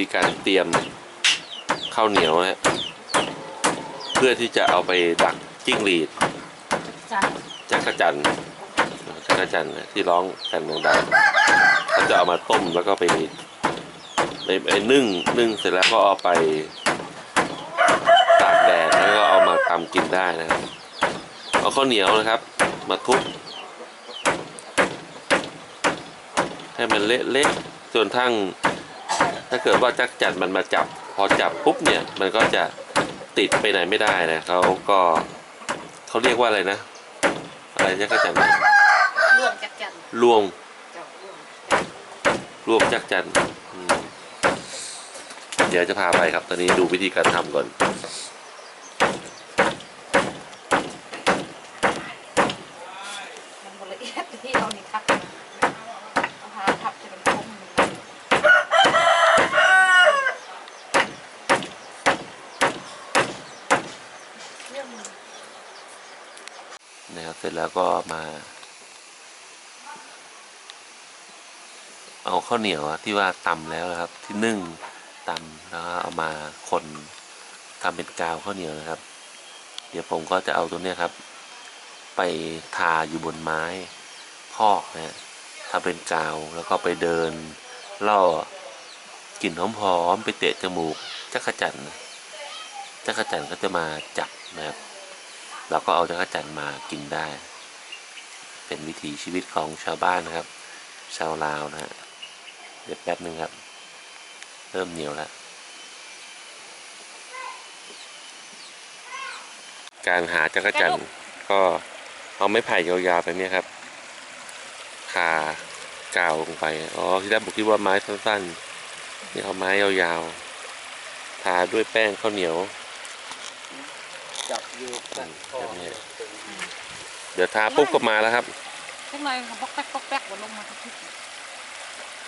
ธีการเตรียมข้าวเหนียวนะฮะเพื่อที่จะเอาไปดักจิ้งหรีดจ้ะจักรจันทร์จักรจันทร์นะที่ร้องกันดังๆเขาจะเอามาต้มแล้วก็ไปไปไปนึ่งนึ่งเสร็จแล้วก็เอาไปตากแดดแล้วก็เอามาตำกินได้นะครับเอาข้าวเหนียวนะครับ มาทุบให้มันเละๆจนทั้ง ถ้าเกิดว่าจักรจันทร์มันมาจับ พอจับปุ๊บเนี่ยมันก็จะติดไปไหนไม่ได้นะเขาก็เขาเรียกว่าอะไรนะ อะไรจักรจันทร์รวมจักจันลวงเจ้ารวมรวมจักรจันทร์อืมเดี๋ยวจะพาไปครับตอนนี้ดูวิธีการทำก่อนมันบละเอียดที่เอานี่ครับเอาหาทับจะเป็นคมเรื่อง นะครับ เสร็จแล้วก็มา เอา ข้าวเหนียวที่ว่าตำแล้วนะครับ ที่นึ่งตำแล้วก็เอามาคนทำเป็นกาวข้าวเหนียวนะครับ เดี๋ยวผมก็จะเอาตัวเนี้ยครับ ไปทาอยู่บนไม้พอกนะฮะทำเป็นกาวแล้วก็ไปเดินล่อกลิ่นหอมๆไปเตะจมูกจักจั่นจักจั่นก็จะมาจับนะครับเราก็เอาจักจั่นมากินได้ เป็นวิถีชีวิตของชาวบ้านนะครับ ชาวลาวนะฮะ เดี๋ยวแป๊บหนึ่งครับ เริ่มเหนียวแล้ว การหาจักรจันทร์ก็เอาไม้ไผ่ยาวๆไปเนี่ยครับคากาวลงไป อ๋อ ที่แรกผมคิดว่าไม้สั้นๆ นี่เอาไม้ยาวๆ ทาด้วยแป้งข้าวเหนียว จับอยู่กันแบบนี้เดี๋ยวทาปุ๊บก็มาแล้วครับพวกนายเขาบอกแป๊กบอกแป๊กว่าลงมาทุกที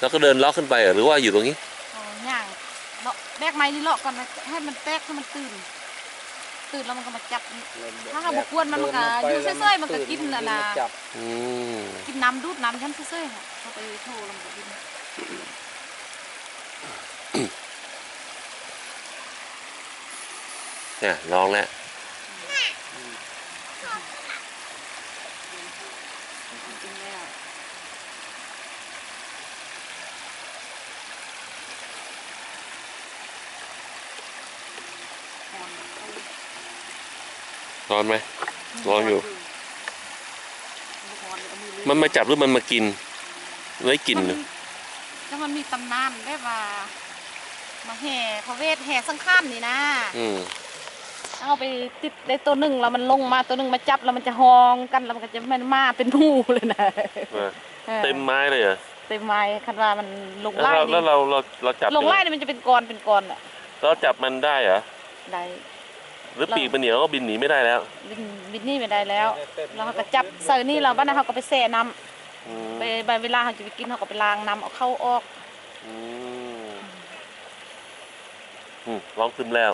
แล้วก็เดินเลาะขึ้นไปเหรอหรือว่าอยู่ตรงนี้เอาย่างเลาะแบกไม้นี่เลาะก่อนนะให้มันแตกให้มันตื่น ตื่นแล้วมันก็มาจับนี่ถ้าเราบอกกวนมันมันก็อยู่เซ่ยๆมันก็กินน่ะนะจับอืมกินน้ำดูดน้ำฉันเซ่ยๆค่ะเขาไปโชว์ลงไปกินเนี่ยลองแล้ว จริงๆแล้ว ร้อนไหมร้อนอยู่ มันมาจับหรือมันมากินไม่กินเลยแล้วมันมีตำนานได้ว่ามาแห่พระเวทแห่สังข้ามนี่นะอืมเอาไปติดได้ตัวหนึ่งแล้วมันลงมาตัวหนึ่งมาจับแล้วมันจะหองกันแล้วมันก็จะมันมาเป็นหมู่เลยนะเออออเต็มไม้เลยเหรอเต็มไม้คันว่ามันลงแล้วไล่เรานี่แล้วเราเราเราจับลงไล่ยังนี่มันจะเป็นก้อนเป็นก้อนอะเราจับมันได้เหรอได้ หรือปีกมันเหนียวก็บินหนีไม่ได้แล้ว บินบินนี่ไม่ได้แล้วแล้วเขาก็จับใส่นี่เราบ้านนั้นเขาก็ไปแช่น้อืมำไปไปเวลาเขาจะไปกินเขาก็ไปล้างน้ำเอาเข้าออกอืมอืมร้องขึ้นแล้ว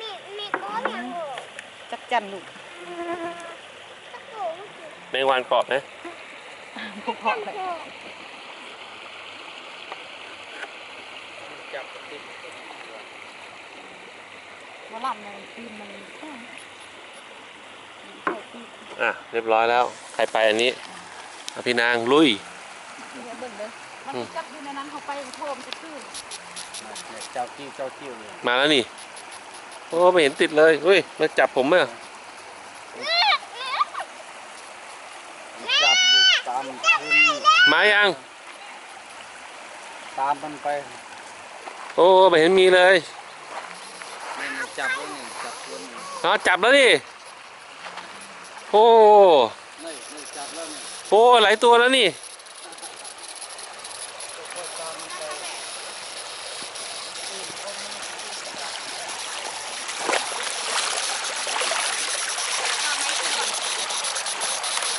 มีมีก้อนอย่างหนูจักจันลูก ตะโกนแมงวันเกาะไหม พวกเพาะเลยจับติดมาลำมันปีนมันแห้งอะเรียบร้อยแล้ว ใครไปอันนี้อะพี่นางลุยเดี๋ยวเบิ่งเลยมันจับอยู่ในนั้นเขาไปโทมจะขึ้นเจ้ากิ้วเจ้ากิ้วเลยมาแล้วนี่ โอ้ไม่เห็นติดเลยเฮ้ยมาจับผมอะจับอยู่ตามพื้นมายัง ตามมันไปโอ้ไม่เห็นมีเลยนี่มันจับแล้วนี่จับตัวนี่อ๋อจับแล้วนี่โอ้นี่นี่จับแล้วนี่โหหลายตัวแล้วนี่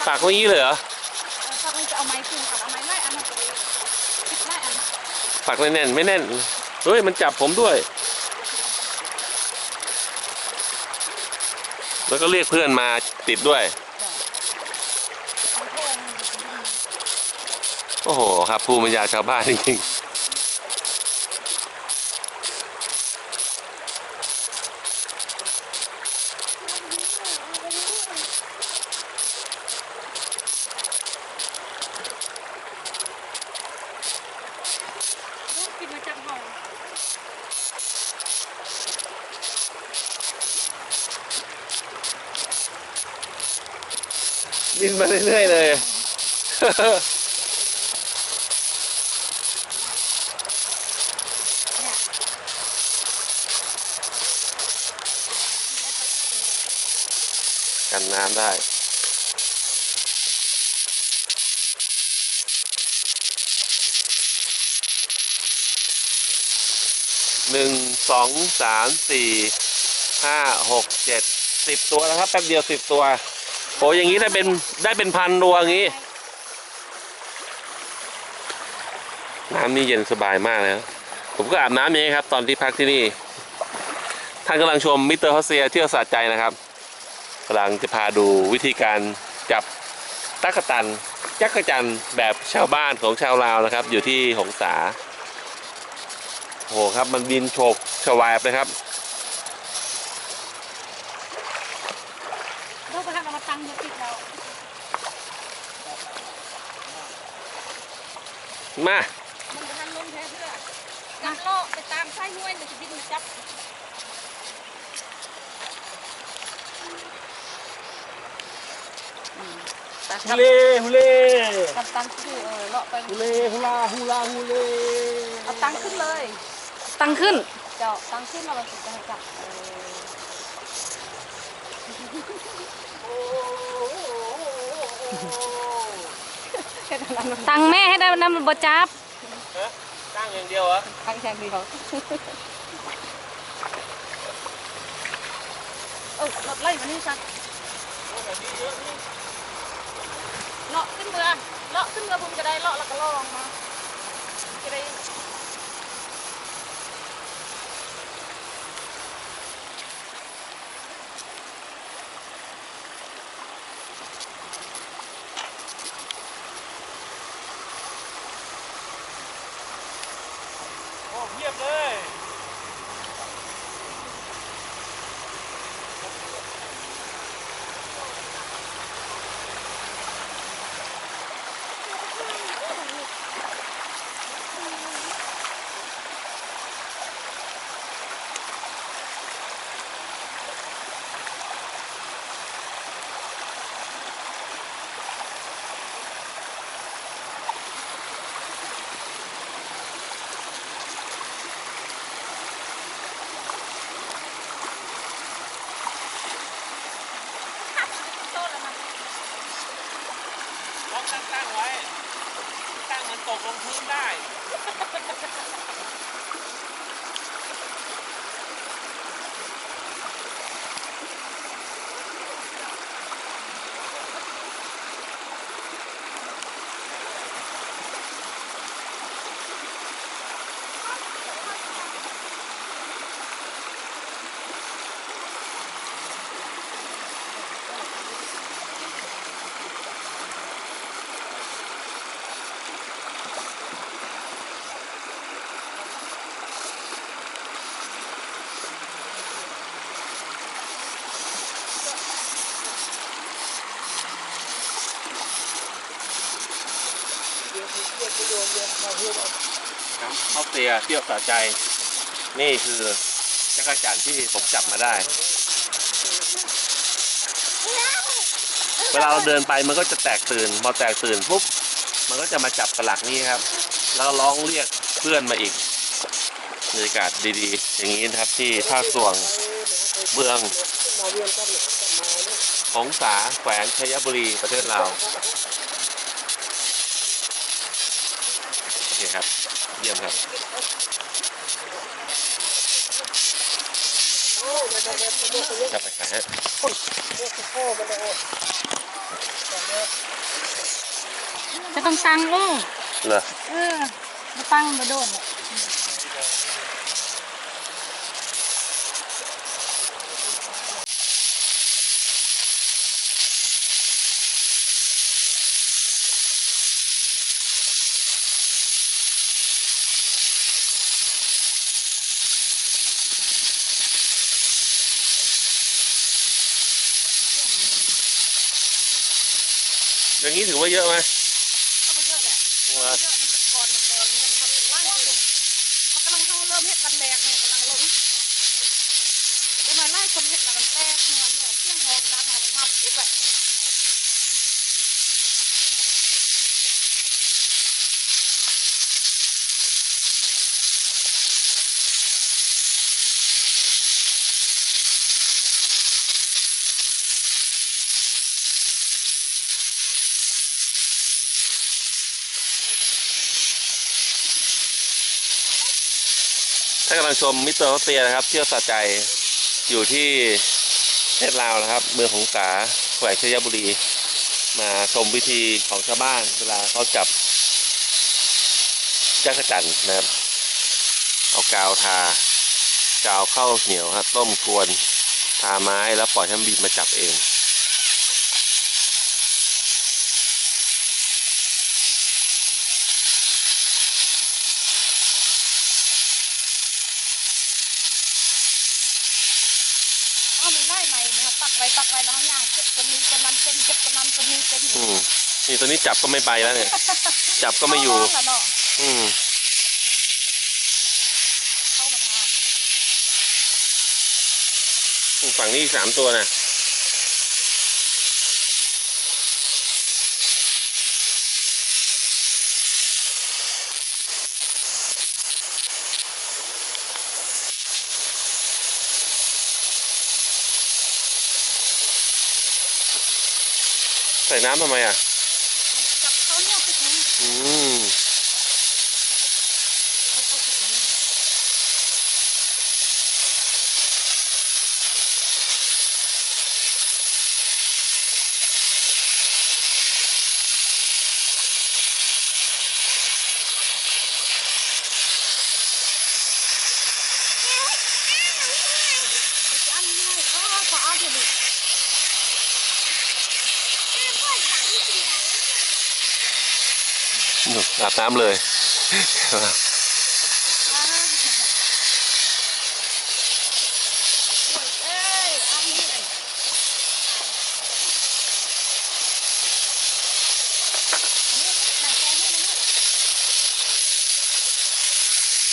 ปากไว้อย่างนี้เลยเหรอถ้าไม่จะ เอาไม้ขึ้นค่ะเอาไม้ไล่อันนั้นก็ไปปิดไล่อันนั้นปากแน่นๆไม่แน่นเฮ้ยมันจับผมด้วย แล้วก็เรียกเพื่อนมาติดด้วย โอ้โหครับภูมิปัญญาชาวบ้านจริงกินมาจับเห่า ๆบิ นมาเรื่อยๆเลยกันน้ำได้ หนึ่ง สอง สาม สี่ ห้า หก เจ็ด สิบตัวแล้วครับ แป๊บเดียวสิบตัว โหอย่างนี้ได้เป็นได้เป็นพันตัวอย่างนี้ น้ำนี่เย็นสบายมากเลยผมก็อาบน้ำอย่างนี้ครับ ตอนที่พักที่นี่ ท่านกำลังชมมิสเตอร์ฮอสเซียเที่ยวสะใจนะครับกำลังจะพาดูวิธีการจับตักกะตันจักกะจันแบบชาวบ้านของชาวลาวนะครับ อยู่ที่หงสาโอ้โหครับมันบินโฉกชวายเลยครับ เราก็ทำเอามาตั้งเยอะติดแล้ว มามันจะทันลงแท้เพื่อกันโลกไปตามไส้ห้วยมันจะดิ้นมาจับฮูเล่ฮูเล่กันตั้งคือเออเลาะไปฮูเล่ฮูลาฮูลาฮูเล่เอาตั้งขึ้นเลย ตั้งขึ้น เจ้าตั้งขึ้นแล้วมันจะให้จับเออ ตั้งแม่ให้ได้น้ำมันบ่จับตั้งอย่างเดียวเหรอตั้งแค่เดียวเออรถไล่มานี่สักเลาะขึ้นเรือเลาะขึ้นเรือผมจะได้เลาะแล้วก็เลาะลงมาจะได้ น้ำข้าวเตียเที่ยวสะใจ นี่คือจักรจันทร์ที่ผมจับมาได้ เวลาเราเดินไปมันก็จะแตกตื่น พอแตกตื่นปุ๊บ มันก็จะมาจับกระหลักนี้ครับ แล้วร้องเรียกเพื่อนมาอีกบรรยากาศดีๆ อย่างนี้นะครับที่ท่าสวงเมืองของสาแขวงชัยบุรีประเทศลาว โอเคครับ เยี่ยมครับจับไปขายฮะจะต้องตั้งโอ้เหรอเออมาตั้งมาโดนอะ อย่างนี้ถือว่าเยอะไหมเอาไปเยอะแหละเยอะมันจะก่อนมันก่อนมันมันไล่อยู่มันกำลังเข้าเริ่มเห็ดกันแดกเนี่ยกำลังลงจะมาไล่คนเห็ดแล้วมันแตกนวลเนี่ยเที่ยงทองดังมันมับปุ๊บอะ ถ้ากำลังชมมิสเตอร์ออสเตียนะครับ เที่ยวสะใจอยู่ที่เทศลาวนะครับ เมืองหงสาแขวงชัยบุรี มาชมพิธีของชาวบ้านเวลาเขาจับจักรจันนะครับ เอากาวทากาวเข้าเหนียวครับต้มกวนทาไม้แล้วปล่อยให้มันบินมาจับเอง เอามีไล่ใหม่เนี่ยปักไว้ ปักไว้แล้วย่างเก็บตัวนี้ตัวนั้นเป็นเก็บตัวนั้นตัวนี้เป็นอืมนี่ตัวนี้จับก็ไม่ไปแล้วเนี่ย จับก็ไม่อยู่ เข้ามาเนาะอืมเข้ามาทาฝั่งนี้อีกสามตัวนะ ใส่น้ำทำไมอะจับเขาเนี่ยไปทางอืม แล้วก็ไปทาง อันนี้เออขอเอาเถอะลูก อาบน้ำเลย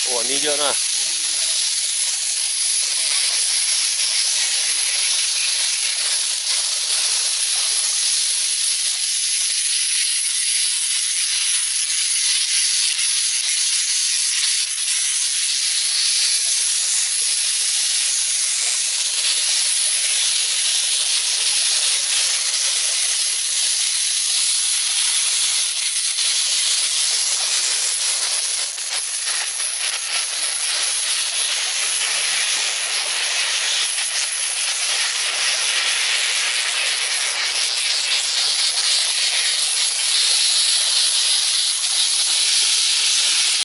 โอ้อันนี้เยอะนะ